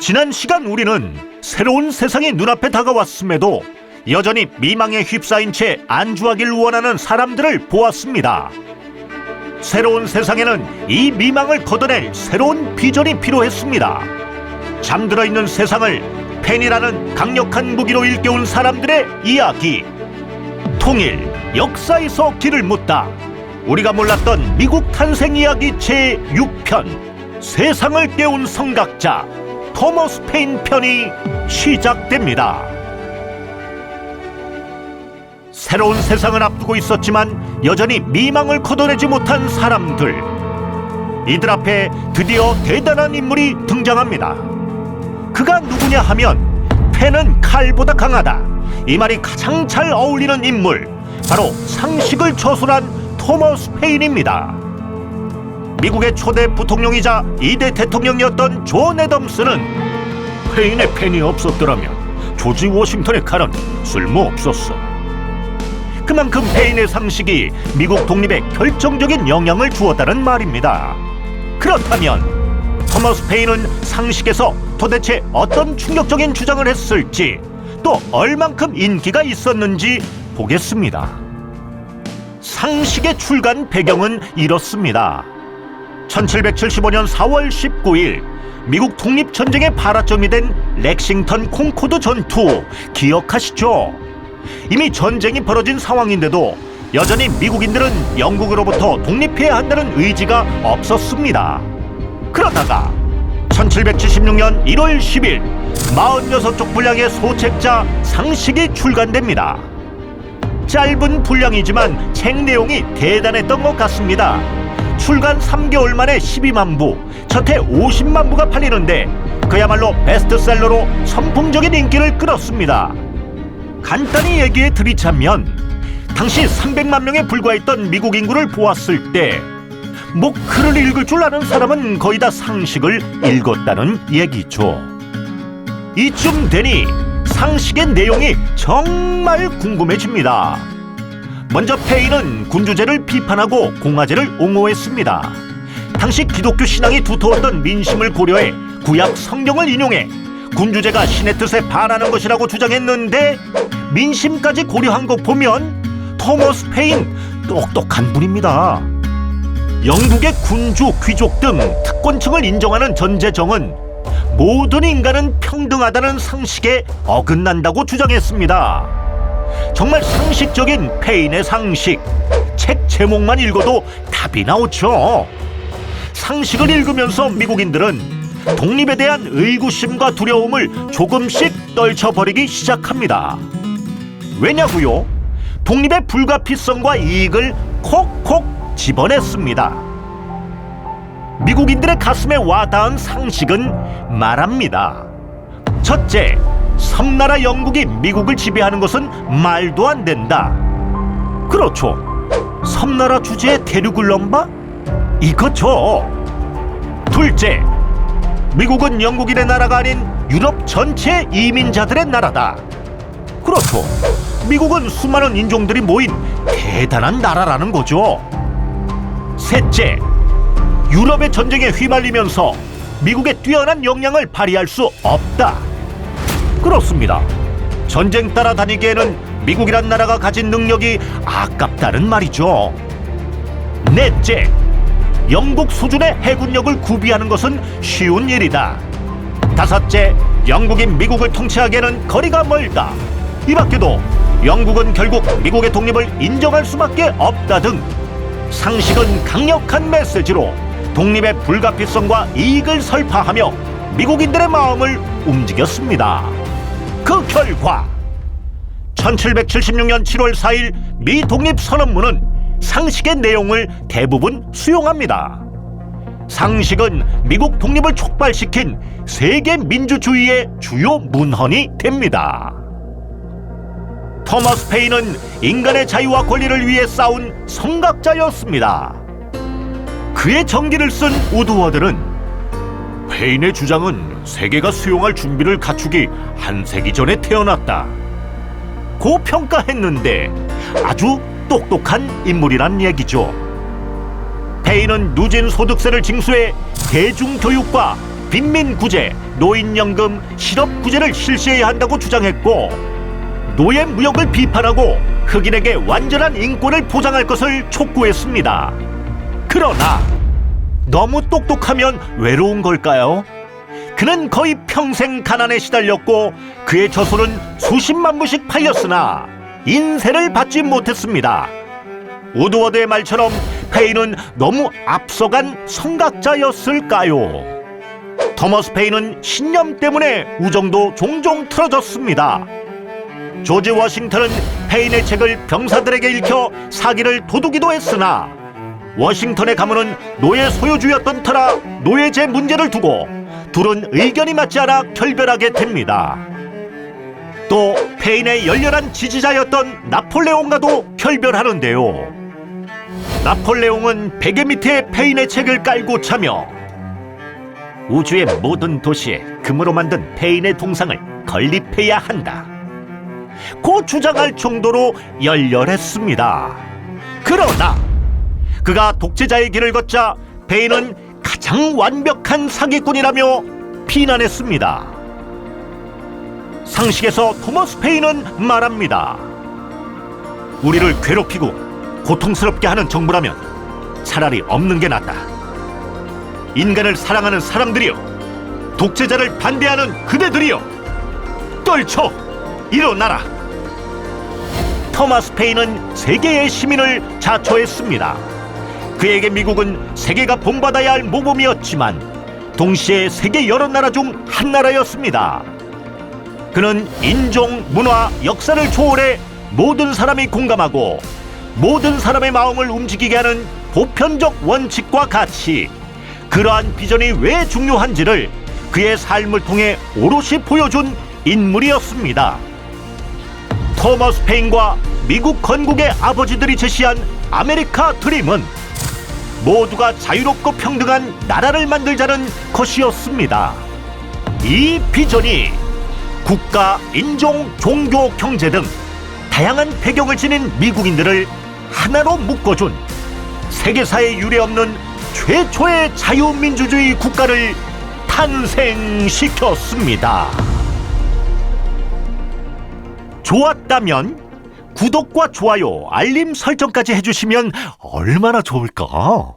지난 시간 우리는 새로운 세상이 눈앞에 다가왔음에도 여전히 미망에 휩싸인 채 안주하길 원하는 사람들을 보았습니다. 새로운 세상에는 이 미망을 걷어낼 새로운 비전이 필요했습니다. 잠들어 있는 세상을 펜이라는 강력한 무기로 일깨운 사람들의 이야기. 통일, 역사에서 길을 묻다. 우리가 몰랐던 미국 탄생 이야기 제 6편. 세상을 깨운 성각자 토머스 페인 편이 시작됩니다. 새로운 세상을 앞두고 있었지만 여전히 미망을 걷어내지 못한 사람들. 이들 앞에 드디어 대단한 인물이 등장합니다. 그가 누구냐 하면 펜은 칼보다 강하다. 이 말이 가장 잘 어울리는 인물 바로 상식을 처술한 토머스 페인입니다. 미국의 초대 부통령이자 이대 대통령이었던 존 애덤스는 페인의 펜이 없었더라면 조지 워싱턴의 칼은 쓸모없었어. 그만큼 페인의 상식이 미국 독립에 결정적인 영향을 주었다는 말입니다. 그렇다면 토머스 페인은 상식에서 도대체 어떤 충격적인 주장을 했을지 또 얼만큼 인기가 있었는지 보겠습니다. 상식의 출간 배경은 이렇습니다. 1775년 4월 19일 미국 독립전쟁의 발화점이 된 렉싱턴 콩코드 전투 기억하시죠? 이미 전쟁이 벌어진 상황인데도 여전히 미국인들은 영국으로부터 독립해야 한다는 의지가 없었습니다. 그러다가 1776년 1월 10일 46쪽 분량의 소책자 상식이 출간됩니다. 짧은 분량이지만 책 내용이 대단했던 것 같습니다. 출간 3개월 만에 12만 부, 첫해 50만 부가 팔리는데 그야말로 베스트셀러로 선풍적인 인기를 끌었습니다. 간단히 얘기해 드리자면 당시 300만 명에 불과했던 미국 인구를 보았을 때 뭐 글을 읽을 줄 아는 사람은 거의 다 상식을 읽었다는 얘기죠. 이쯤 되니 상식의 내용이 정말 궁금해집니다. 먼저 페인은 군주제를 비판하고 공화제를 옹호했습니다. 당시 기독교 신앙이 두터웠던 민심을 고려해 구약 성경을 인용해 군주제가 신의 뜻에 반하는 것이라고 주장했는데 민심까지 고려한 거 보면 토머스 페인 똑똑한 분입니다. 영국의 군주, 귀족 등 특권층을 인정하는 전제정은 모든 인간은 평등하다는 상식에 어긋난다고 주장했습니다. 정말 상식적인 페인의 상식. 책 제목만 읽어도 답이 나오죠. 상식을 읽으면서 미국인들은 독립에 대한 의구심과 두려움을 조금씩 떨쳐버리기 시작합니다. 왜냐고요? 독립의 불가피성과 이익을 콕콕 집어냈습니다. 미국인들의 가슴에 와닿은 상식은 말합니다. 첫째, 섬나라 영국이 미국을 지배하는 것은 말도 안 된다. 그렇죠. 섬나라 주제에 대륙을 넘봐? 이거죠. 둘째, 미국은 영국인의 나라가 아닌 유럽 전체 이민자들의 나라다. 그렇죠. 미국은 수많은 인종들이 모인 대단한 나라라는 거죠. 셋째, 유럽의 전쟁에 휘말리면서 미국의 뛰어난 역량을 발휘할 수 없다. 그렇습니다. 전쟁 따라다니기에는 미국이란 나라가 가진 능력이 아깝다는 말이죠. 넷째, 영국 수준의 해군력을 구비하는 것은 쉬운 일이다. 다섯째, 영국이 미국을 통치하기에는 거리가 멀다. 이 밖에도 영국은 결국 미국의 독립을 인정할 수밖에 없다 등 상식은 강력한 메시지로 독립의 불가피성과 이익을 설파하며 미국인들의 마음을 움직였습니다. 그 결과 1776년 7월 4일 미 독립 선언문은 상식의 내용을 대부분 수용합니다. 상식은 미국 독립을 촉발시킨 세계 민주주의의 주요 문헌이 됩니다. 토머스 페인은 인간의 자유와 권리를 위해 싸운 성각자였습니다. 그의 정기를 쓴 우드워드는 페인의 주장은 세계가 수용할 준비를 갖추기 한 세기 전에 태어났다. 고평가했는데 아주 똑똑한 인물이란 얘기죠. 페인은 누진 소득세를 징수해 대중교육과 빈민구제, 노인연금, 실업구제를 실시해야 한다고 주장했고 노예 무역을 비판하고 흑인에게 완전한 인권을 보장할 것을 촉구했습니다. 그러나 너무 똑똑하면 외로운 걸까요? 그는 거의 평생 가난에 시달렸고 그의 저술은 수십만 부씩 팔렸으나 인세를 받지 못했습니다. 우드워드의 말처럼 페인은 너무 앞서간 성각자였을까요? 토머스 페인은 신념 때문에 우정도 종종 틀어졌습니다. 조지 워싱턴은 페인의 책을 병사들에게 읽혀 사기를 도두기도 했으나 워싱턴의 가문은 노예 소유주였던 터라 노예제 문제를 두고 둘은 의견이 맞지 않아 결별하게 됩니다. 또 페인의 열렬한 지지자였던 나폴레옹과도 결별하는데요. 나폴레옹은 베개 밑에 페인의 책을 깔고 차며 우주의 모든 도시에 금으로 만든 페인의 동상을 건립해야 한다. 고 주장할 정도로 열렬했습니다. 그러나 그가 독재자의 길을 걷자 페인은 가장 완벽한 사기꾼이라며 비난했습니다. 상식에서 토머스 페인은 말합니다. 우리를 괴롭히고 고통스럽게 하는 정부라면 차라리 없는 게 낫다. 인간을 사랑하는 사람들이여, 독재자를 반대하는 그대들이여, 떨쳐 일어나라. 토마스 페인은 세계의 시민을 자초했습니다. 그에게 미국은 세계가 본받아야 할 모범이었지만 동시에 세계 여러 나라 중 한 나라였습니다. 그는 인종, 문화, 역사를 초월해 모든 사람이 공감하고 모든 사람의 마음을 움직이게 하는 보편적 원칙과 가치, 그러한 비전이 왜 중요한지를 그의 삶을 통해 오롯이 보여준 인물이었습니다. 토머스 페인과 미국 건국의 아버지들이 제시한 아메리카 드림은 모두가 자유롭고 평등한 나라를 만들자는 것이었습니다. 이 비전이 국가, 인종, 종교, 경제 등 다양한 배경을 지닌 미국인들을 하나로 묶어준 세계사에 유례없는 최초의 자유민주주의 국가를 탄생시켰습니다. 좋았다면 구독과 좋아요, 알림 설정까지 해주시면 얼마나 좋을까?